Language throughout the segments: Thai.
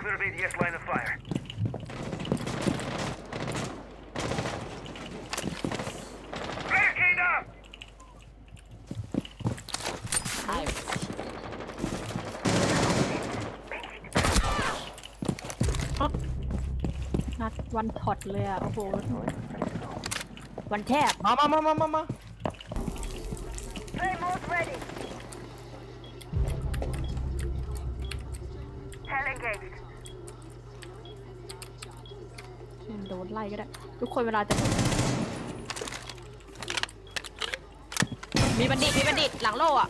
Clear of ADS line of fire. นัดวันท็อตเลยอะ โอ้โห วันแทบ มามามามามามา โดนไล่ก็ได้ ทุกคนเวลาจะ มีบัณฑิตมีบัณฑิตหลังโล่อะ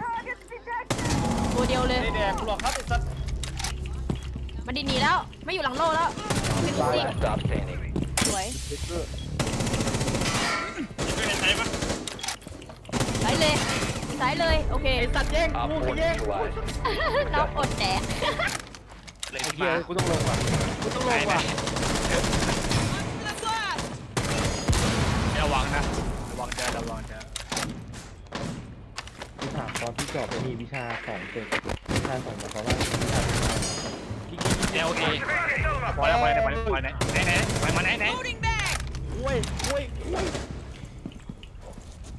Target detected. ตัวเดียวเลยไม่แดงกูหรอกครับไอ้สัตว์บัณฑิตหนีแล้ว ไม่อยู่หลังโล่แล้วเป็นลูกซิ่ง Stop standing. สวยช่วยในไซส์ปะไหลเลย สายเลยโอเคไอ้สัตว์แย่ง Op กู4แย่ง neutralized. น้องอดแดกเลยไอ้ขึ้นเหี้ยมากูต้องลงว่ะกูต้องลงว่ะระวังนะระวังจะระวังจะที่ถามตอนที่จอบไปมีวิชาของเสร็จวิชาของมันเขาว่าวิชาเดี๋ยวโอเคปล่อยแล้วปล่อยแล้วปล่อยแล้วปล่อยไหนไหนไหนปล่อยมาไหนไหนโอ้ยโอ้ยโอ้ย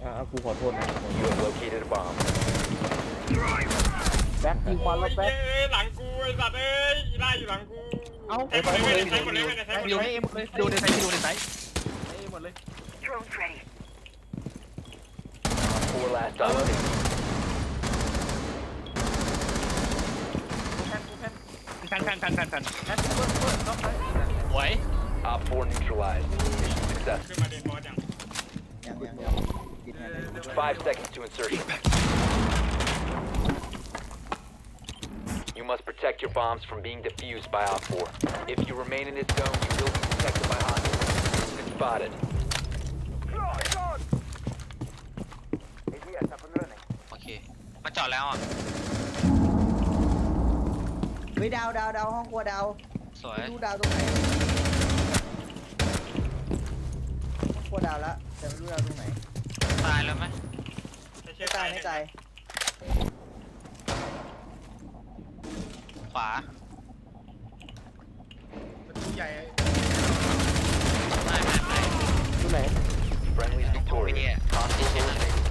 อ่ากูขอโทษนะ You have located a bomb. แบ็คยิงควันแล้วแบ็คเอ้ยหลังกูไอ้สัตว์เอ้ยอีล่าอยู่หลังกูเอ้าไอ้หมดเลยไอ้หมดเลยไอ้หมดเลยไอ้หมดเลยดูในไซส์ดูในไซส์หมดเลย Drones ready. Four last stop standing. ทันทันทันทันทันแบ็คเปิดเปิดเข้าไปสวย Op 4 neutralized. Mission success. ขึ้นมาเดนบอสยัง Five seconds to insertion. You must protect your bombs from being defused by Op 4. If you remain in this zone, you will be detected by hostiles. You've been spotted. โอเคมาจอดแล้วอ่ะ เฮ้ยดาวดาวดาวห้องครัวดาว สวย ไม่รู้ดาวตรงไหนห้องครัวดาวละแต่ไม่รู้ดาวตรงไหน ตายแล้วไหมไม่ตายไม่ตายขวาประตูใหญ่ไม่ไม่ไม่ที่ไหน Friendly is ตรงนี้ victorious. Hostiles eliminated.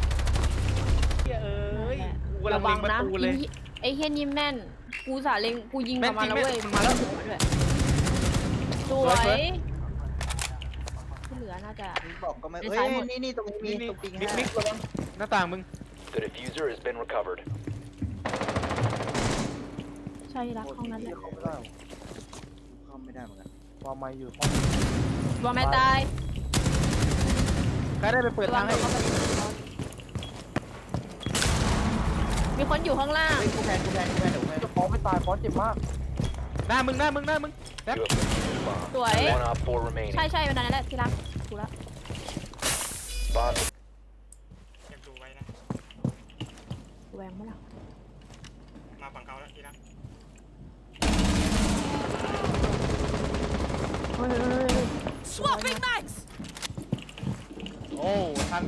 เหี้ยเอ้ยกูกำลัระงวัเล็งงประนะตูเลย ไอ้เฮียนี่แม่น กูสาเล็งกูยิงแม่ประนมาณจริแล้วงเว้ยแม่นมาแล้ว ด้วยสสววยยสวยที่เหลือน่า จะ บอกก็ไม่ในเฮ้ซ้ายยหมดนี่นี่ตรงนี้นี่มีนี่ตรงปิงมิกห้ามิกระวังหน้าต่างมึง The diffuser has been recovered. ใช่รักห้องนั้นแหละเข้าไม่ได้เข้าไม่ได้เหมือนกันความไม่อยู่วางไม่ตายใครได้ไปเปิดทางให้ระวัมีคนอยู่ข้างล่าง เฮ้ยกูแพนกูแพนกูแพนเดี๋ยวกูแพนจะฟ้องไม่ตายฟ้องเจ็บมากหน้ามึงหน้ามึงหน้ามึงแบ็ค You have defused the bomb. สวย One Op 4 remaining. ใช่ใช่วันนั้นแหละที่รัก ถูกแล้ว Bomb เก็บดูไว้นะ แหวงไหมล่ะมาฝั่งเขาแล้วทีละเฮ้ยเฮ้ยเฮ้ยเฮ้ยโอ้ทัน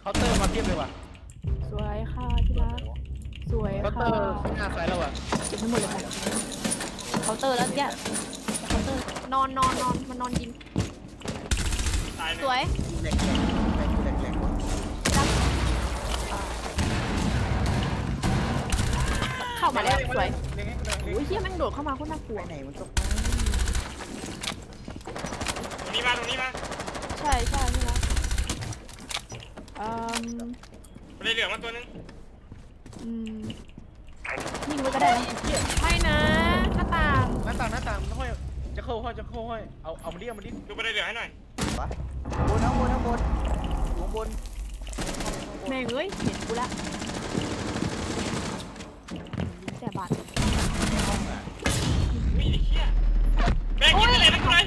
เคาน์เตอร์มาเทียบเลยว่ะสวยค่ะที่รักสวยเคาน์เตอค่ะร์ข้างหน้าซ้ายเราอะเก็บให้หมดเลยค่ะเคาน์เตอร์แล้วแกเคาน์เตอร์นอนนอนนอนมันนอนยิง ตายเลสวยแหลกแหลกแหลกแหลกแหลกวะรักเข้ามาแล้วสวยเล็งให้กูหน่อยเล็งโอ้ยเฮียแม่งโดดเข้ามาโคตรน่ากลัวไปไหนมันก็ตรงนี้มาตรงนี้มาใช่ใช่ที่รักอืมไปเลยเหลืองมาตัวนึงอืมยิงไว้ก็ได้นะใช่นะหน้าต่างหน้าต่างหน้าต่างมันห้อยจะเข้าห้อยจะเข้าห้อยเอาเอามาดิเอามาดิดูไปเลยเหลืองให้หน่อย วะบนข้างบนข้างบนอยู่ข้างบนแม่งเอ้ยเห็นกูละแต่บาดอุ้ยไอ้เหี้ยแม่งยิงไปเลยนะกูเลย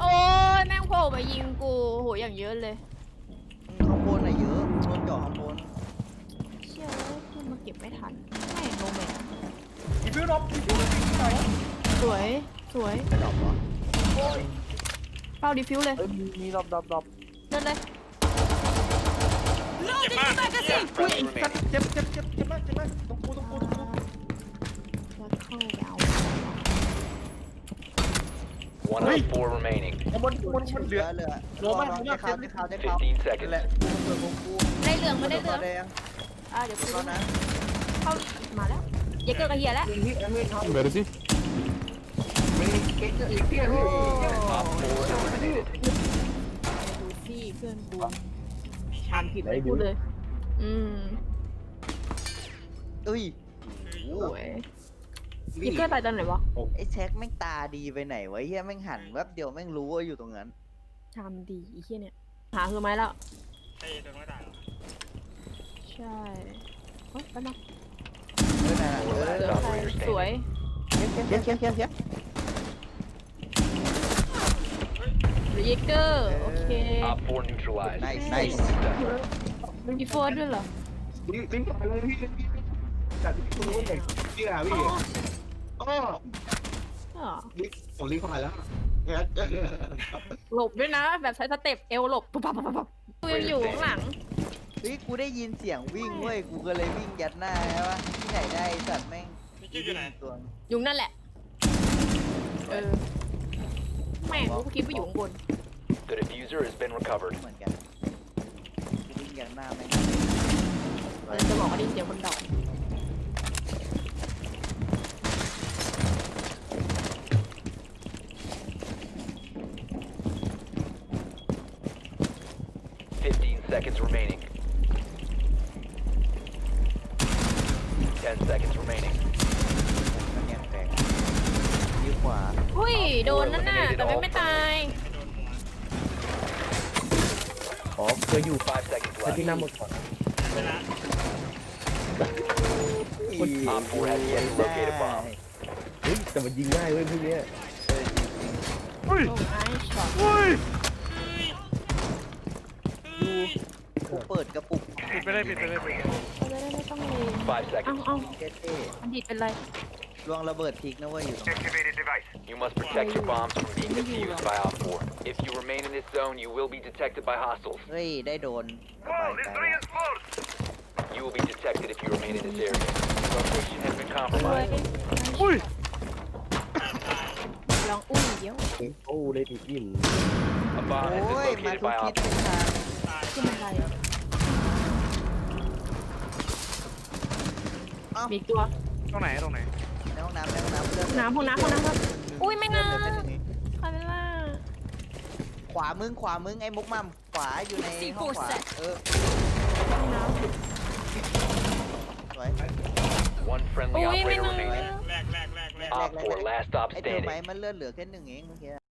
โอ้ยแม่งโผล่มายิงกูโหอย่างเยอะเลยข้างบนน่ะเยอะโดนเจาะข้างบนเชื่อเลยเพื่อนมาเก็บไม่ทันแม่งโนแมนอีฟิวรบอีฟิวรบที่ไหนสวยสวยกระดอบเหรอ เป้าดิฟิวเลยเอ้ยมีมีรอบรอบรอบเดินเลยเจ็บมากอุ้ย friendly สัตว์ remaining. เจ็บเจ็บเจ็บเจ็บมากเจ็บมากตรงกูตรงกูตรงกูแล้วเข้าไปเอา One Hey. on four remaining. บนบนบนเหเหลืลืออเหลือโลมากรอโลจะมากเข้าจะเข้าจะเข้า15นั่น seconds. แหละเปิดของกูได้เหลืองไม่ได้เหลืตัอวงแดงอ่าเดี๋ยวกูตัวดูนะเข้ามาแล้วเยเกอร์กับเฮียแล้ว Where is he? Op four eliminated. ดูซี่เพื่อนกูอ่านผิดเลยพูดเลย อืมอุ้ยโอ้ยเยเกอร์ตายตอนไหนวะไอ้แช็คแม่งตาดีไปไหนวะเฮียแม่งหันแวบเดียวแม่งรู้ว่าอยู่ตรงนั้นชามดีอีเฮียเนี่ย หาคือไม้แล้วไอ้โดนไม่ได้หรอใช่เฮ้ยไปมาเออนั่นน่ะเอเหลืออใครสวยเขียนเขียนเขียนเขียน หรือ เยเกอร์ โอเค Op four neutralized. Nice, Mission nice. successful. มีโฟร์ด้วยเหรอลิงลิงไปเลยพี่จัดคุณรู้เด็กพี่อะพี่อ๋ออ๋อลิงผมลิงเข้ามาแล้วแฮกหลบด้วยนะ แบบใช้สเต็ปเอวหลบปุ๊บปั๊บปั๊บปั๊บกูยังอยู่ข้างหลัง เฮ้ยกูได้ยินเสียงวิ่งเว้ยกูก็เลยวิ่งยัดหน้าใช่ปะที่ไหนได้ไอ้สัตว์แม่งพี่กิ๊กอยู่ไหน ตัวอยู่นั่นแหละ เออ แม่งกูคิดว่าอยู่ข้างบน The diffuser has been recovered. เหมือนกันกูวิ่งยัดหน้าแม่งเราจะบอกว่าได้ยินเสียงคนเดา15 seconds remaining. 10 seconds remaining. มันยังแปลกยิ้ว ขวาหุ้ยโดนนั่นน่ะแต่ไม่ไม่ตายอ๋อเคยอยู่5 seconds แต่ที่ left. นั่งหมดก่อนเวลา Op 4 has yet to locate a bomb. เฮ้ยแต่มันยิงง่ายเว้ยพวกเนี้ยโอ้ไอ้ช็อตยูกูเปิดกระปุกปิดไปเลยปิดไปเลยปิดไปเลย เขาจะได้ไม่ต้องเลง5เอ้า seconds. เอ้าเท่อันดีเป็นไรๆ ลวงระเบิดพริกนะเว้ยอยู่ตรงนั้น Activated device. You must protect your bombs from being defused by Op 4. If you remain in this zone, you will be detected by hostiles. เฮ้ย ได้โดนสบายใจแล้ว reinforced. You will be detected if you remain in this area. Location has been รวย compromised. อุ้ยลองอุ้ยเดี๋ยวโอ้เลยติดอิ่ม A bomb has โอ้ been ยมา located ทุก by ทิ Op ศเป็นทางตายขึ้นบันไดเอ้ามีอีกตัวตรงไหนตรงไหนใน ห้องน้ำในห้องน้ำเลือดห้องน้ำห้องน้ำห้องน้ำครับ อุ้ยไม่นะ เลือดเหลือแค่หนึ่งเองใครเป็นล่ะขวามึงขวามึงไอ้มุกมั่มขวาอยู่ในห้องขวา เออห้องน้สวย One ำ friendly อุ้ยไม่ operator นะ remaining. แรกแรกแรกแรก Op 4, last stop ไอ้เธอไหม standing. มันเลือดเหลือแค่หนึ่งเองเมื่อกี้